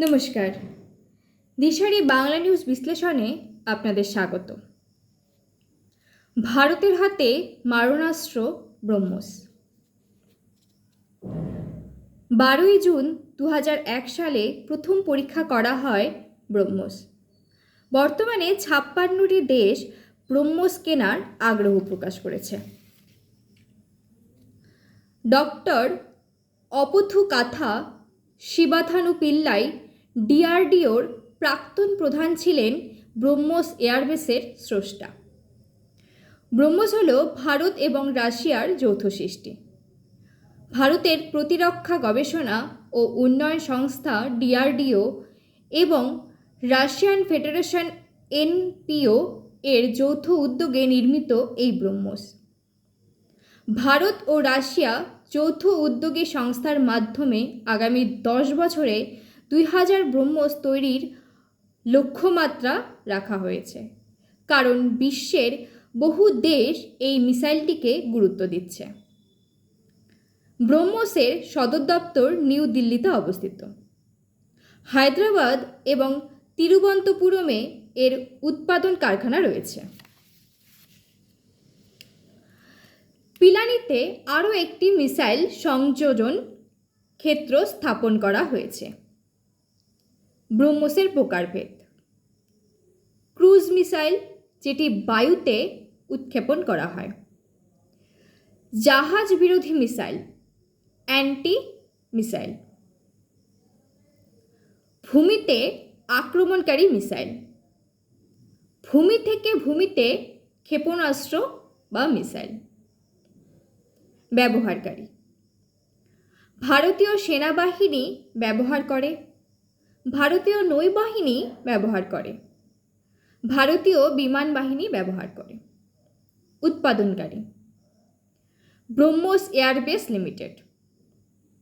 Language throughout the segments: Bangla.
নমস্কার। দিশারি বাংলা নিউজ বিশ্লেষণে আপনাদের স্বাগত। ভারতের হাতে মারণাস্ত্র ব্রহ্মস। বারোই জুন দু সালে প্রথম পরীক্ষা করা হয় ব্রহ্মস। বর্তমানে ছাপ্পান্নটি দেশ ব্রহ্মস কেনার আগ্রহ প্রকাশ করেছে। ডক্টর অপথু কাথা শিবাথানু পিল্লাই ডিআরডিওর প্রাক্তন প্রধান ছিলেন ব্রহ্মস এয়ারবেসের স্রষ্টা। ব্রহ্মস হল ভারত এবং রাশিয়ার যৌথ সৃষ্টি। ভারতের প্রতিরক্ষা গবেষণা ও উন্নয়ন সংস্থা ডিআরডিও এবং রাশিয়ান ফেডারেশন এনপিও এর যৌথ উদ্যোগে নির্মিত এই ব্রহ্মস। ভারত ও রাশিয়া যৌথ উদ্যোগী সংস্থার মাধ্যমে আগামী দশ বছরে দুই হাজার ব্রহ্মস তৈরির লক্ষ্যমাত্রা রাখা হয়েছে। কারণ বিশ্বের বহু দেশ এই মিসাইলটিকে গুরুত্ব দিচ্ছে। ব্রহ্মসের সদর দপ্তর নিউ দিল্লিতে অবস্থিত। হায়দ্রাবাদ এবং তিরুবন্তপুরমে এর উৎপাদন কারখানা রয়েছে। পিলানিতে আরও একটি মিসাইল সংযোজন ক্ষেত্র স্থাপন করা হয়েছে। ব্রহ্মসের প্রকারভেদ। ক্রুজ মিসাইল যেটি বায়ুতে উৎক্ষেপণ করা হয়। জাহাজ বিরোধী মিসাইল, অ্যান্টি মিসাইল। ভূমিতে আক্রমণকারী মিসাইল। ভূমি থেকে ভূমিতে ক্ষেপণাস্ত্র বা মিসাইল। ব্যবহারকারী। ভারতীয় সেনাবাহিনী ব্যবহার করে। ভারতীয় নৌবাহিনী ব্যবহার করে। ভারতীয় বিমান বাহিনী ব্যবহার করে। উৎপাদনকারী। BrahMos airbase limited.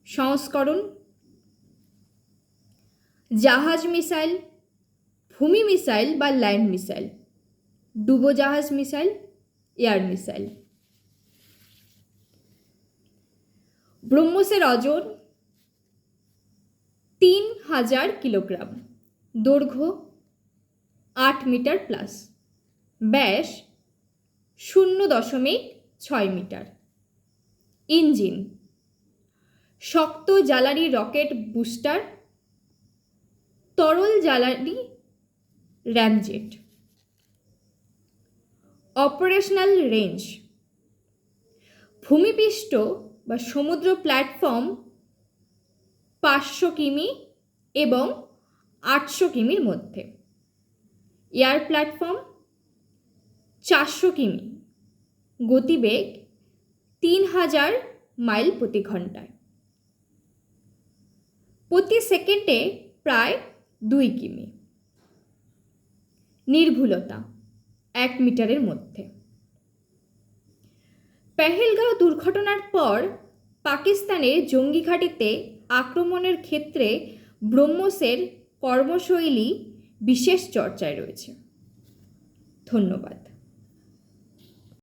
সংস্করণ। জাহাজ মিসাইল, ভূমি মিসাইল বা ল্যান্ড মিসাইল। ডুবোজাহাজ মিসাইল, এয়ার মিসাইল। ব্রহ্মসের তিন হাজার কিলোগ্রাম। দৈর্ঘ্য আট মিটার প্লাস। ব্যাস শূন্য দশমিক ছয় মিটার। ইঞ্জিন শক্ত জ্বালানি রকেট বুস্টার, তরল জ্বালানি র্যামজেট অপারেশনাল রেঞ্জ ভূমিপৃষ্ঠ বা সমুদ্র প্ল্যাটফর্ম পাঁচশো কিমি এবং আটশো কিমির মধ্যে। এয়ার প্ল্যাটফর্ম চারশো কিমি। গতিবেগ তিন হাজার মাইল প্রতি ঘন্টায়। প্রতি সেকেন্ডে প্রায় দুই কিমি। নির্ভুলতা এক মিটারের মধ্যে। পেহেলগাঁও দুর্ঘটনার পর পাকিস্তানের জঙ্গি ঘাঁটিতে আক্রমণের ক্ষেত্রে ব্রহ্মসের কর্মশৈলী বিশেষ চর্চায় রয়েছে। ধন্যবাদ।